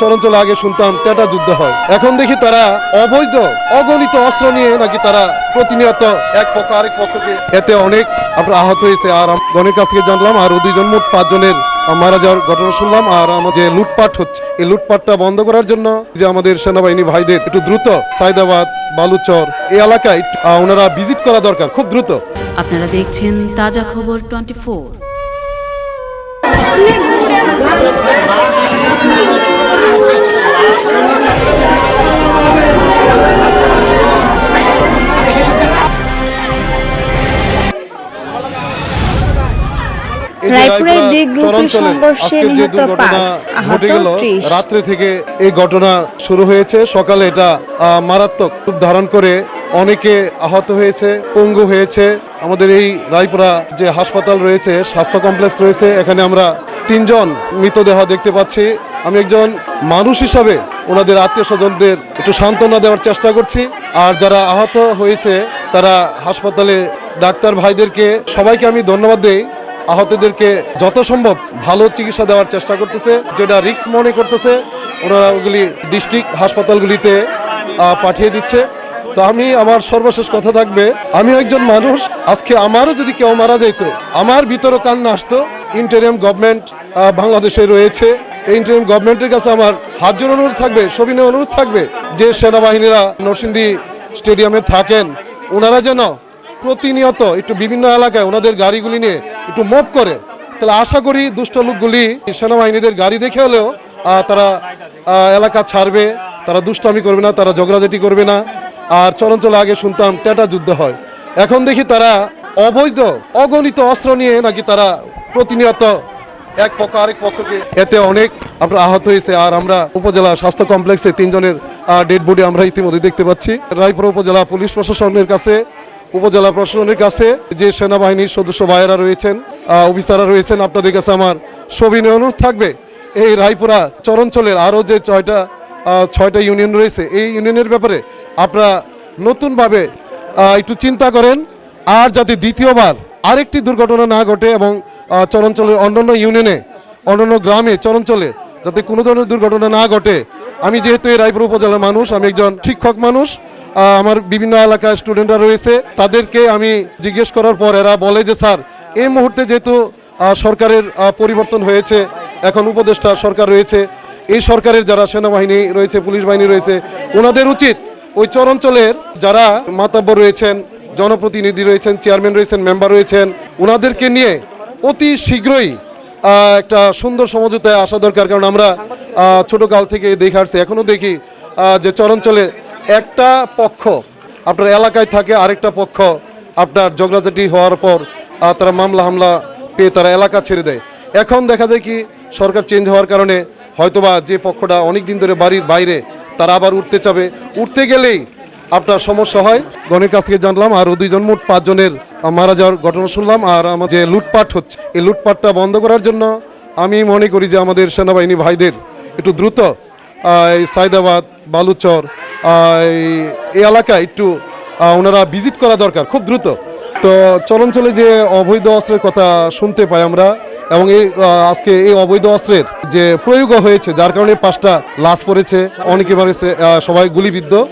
চরঞ্চলে আগে শুনতাম টেটা যুদ্ধ হয়। এখন দেখি তারা অবৈধ, অগণিত অস্ত্র নিয়ে নাকি তারা প্রতিনিয়ত এক পক্ষ আরেক পক্ষকে এতে অনেক আপনার আহত হয়েছে। আর গণের কাছ থেকে জানলাম, আর দুইজন মোট পাঁচজনের মারা যাওয়ার ঘটনা শুনলাম। আর আমার যে লুটপাট হচ্ছে, এই লুটপাটটা বন্ধ করার জন্য যে আমাদের সেনাবাহিনী ভাইদের একটু দ্রুত সাইদাবাদ বালুচর, এই এলাকায় ওনারা ভিজিট করা দরকার, খুব দ্রুত। আপনারা দেখছেন তাজা খবর টোয়েন্টি ফোর। রায়পুরা দুই গ্রুপের সংঘর্ষে নিহত পাঁচ, আহত ঘটে গেল রাত্রে থেকে এই ঘটনা শুরু হয়েছে। সকালে এটা মারাত্মক রূপ ধারণ করে অনেকে আহত হয়েছে পঙ্গু হয়েছে। আমাদের এই রায়পুরা যে হাসপাতাল রয়েছে স্বাস্থ্য কমপ্লেক্স রয়েছে এখানে আমরা তিনজন মৃতদেহ দেখতে পাচ্ছি। আমি একজন মানুষ হিসাবে ওনাদের আত্মীয় স্বজনদের একটু সান্ত্বনা দেওয়ার চেষ্টা করছি। আর যারা আহত হয়েছে তারা হাসপাতালে ডাক্তার ভাইদেরকে সবাইকে আমি ধন্যবাদ দেই। আহতদেরকে যত সম্ভব ভালো চিকিৎসা দেওয়ার চেষ্টা করতেছে, যেটা রিস্ক মনে করতেছে, ওনারা ওগুলি ডিস্ট্রিক্ট হাসপাতালগুলিতে পাঠিয়ে দিচ্ছে। তো আমি, আমার সর্বশেষ কথা থাকবে আমি একজন মানুষ, আজকে আমারও যদি কেউ মারা যেত আমার ভিতরও কান্না আসতো। ইন্টারিয়াম গভর্নমেন্ট বাংলাদেশে রয়েছে। ইন্টারিয়াম গভর্নমেন্টের কাছে আমার হাত জোর অনুরোধ থাকবে, সবিনয় অনুরোধ থাকবে যে সেনাবাহিনীরা নরসিংদী স্টেডিয়ামে থাকেন। ওনারা যেন প্রতিনিয়ত একটু বিভিন্ন এলাকায় ওনাদের গাড়িগুলি নিয়ে একটু মুভ করে। তাহলে আশা করি দুষ্ট লোকগুলি সেনাবাহিনীদের গাড়ি দেখে হলেও তারা এলাকা ছাড়বে, তারা দুষ্টামি করবে না, তারা ঝগড়াঝাটি করবে না। আর চরঞ্চলে আগে শুনতাম টেটা যুদ্ধ হয়। এখন দেখি তারা অবৈধ, অগণিত অস্ত্র নিয়ে নাকি তারা প্রতিনিয়ত এক পক্ষ আরেক পক্ষকে এতে অনেক আপনার আহত হয়েছে। আর আমরা উপজেলা স্বাস্থ্য কমপ্লেক্সে তিনজনের ডেড বডি আমরা ইতিমধ্যে দেখতে পাচ্ছি। রায়পুর উপজেলা পুলিশ প্রশাসনের কাছে উপজেলা প্রশাসনের কাছে যে সেনাবাহিনীর সদস্য ভাইয়েরা রয়েছেন অফিসাররা রয়েছেন, আপনাদের কাছে আমার সবিনয় অনুরোধ থাকবে। এই রায়পুরা চরঞ্চলের আরও যে ছয়টা ছয়টা ইউনিয়ন রয়েছে, এই ইউনিয়নের ব্যাপারে আপনারা নতুনভাবে একটু চিন্তা করেন। আর যাতে দ্বিতীয়বার আরেকটি দুর্ঘটনা না ঘটে এবং চরঞ্চলের অন্যান্য ইউনিয়নে, অন্যান্য গ্রামে, চরঞ্চলে যাতে কোনো ধরনের দুর্ঘটনা না ঘটে। আমি যেহেতু এই রায়পুর উপজেলার মানুষ, আমি একজন শিক্ষক মানুষ আমার বিভিন্ন এলাকায় স্টুডেন্টরা রয়েছে তাদেরকে আমি জিজ্ঞেস করার পর এরা বলে যে স্যার এই মুহূর্তে যেহেতু সরকারের পরিবর্তন হয়েছে এখন উপদেষ্টা সরকার রয়েছে এই সরকারের যারা সেনাবাহিনী রয়েছে পুলিশ বাহিনী রয়েছে ওনাদের উচিত ওই চরাঞ্চলের যারা মাতাব্বর রয়েছেন জনপ্রতিনিধি রয়েছেন চেয়ারম্যান রয়েছেন মেম্বার রয়েছেন ওনাদেরকে নিয়ে অতি শীঘ্রই একটা সুন্দর সমঝোতায় আসা দরকার। কারণ আমরা আহ, ছোটকাল থেকে দেখে আসছি এখনও দেখি যে চরাঞ্চলের একটা পক্ষ আপনার এলাকায় থাকে, আরেকটা পক্ষ আপনার ঝগড়াঝাটি হওয়ার পর তারা মামলা হামলা পেয়ে তারা এলাকা ছেড়ে দেয়। এখন দেখা যায় কি, সরকার চেঞ্জ হওয়ার কারণে হয়তোবা যে পক্ষটা অনেক দিন ধরে বাড়ির বাইরে, তারা আবার উঠতে চাবে। উঠতে গেলেই আপনার সমস্যা হয়। গণের কাছ থেকে জানলাম, আর দুইজন মোট পাঁচজনের মারা যাওয়ার ঘটনা শুনলাম, আর আমার যে লুটপাট হচ্ছে, এই লুটপাটটা বন্ধ করার জন্য আমি মনে করি যে আমাদের সেনাবাহিনী ভাইদের একটু দ্রুত এই সাইদাবাদ বালুচর এই- এলাকা একটু ওনারা ভিজিট করা দরকার, খুব দ্রুত। তো চলঞ্চলে যে অবৈধ অস্ত্রের কথা শুনতে পাই আমরা, এবং এই আজকে এই অবৈধ অস্ত্রের যে প্রয়োগ হয়েছে, যার কারণে পাঁচটা লাশ পড়েছে, অনেকে মারেছে সবাই গুলিবিদ্ধ।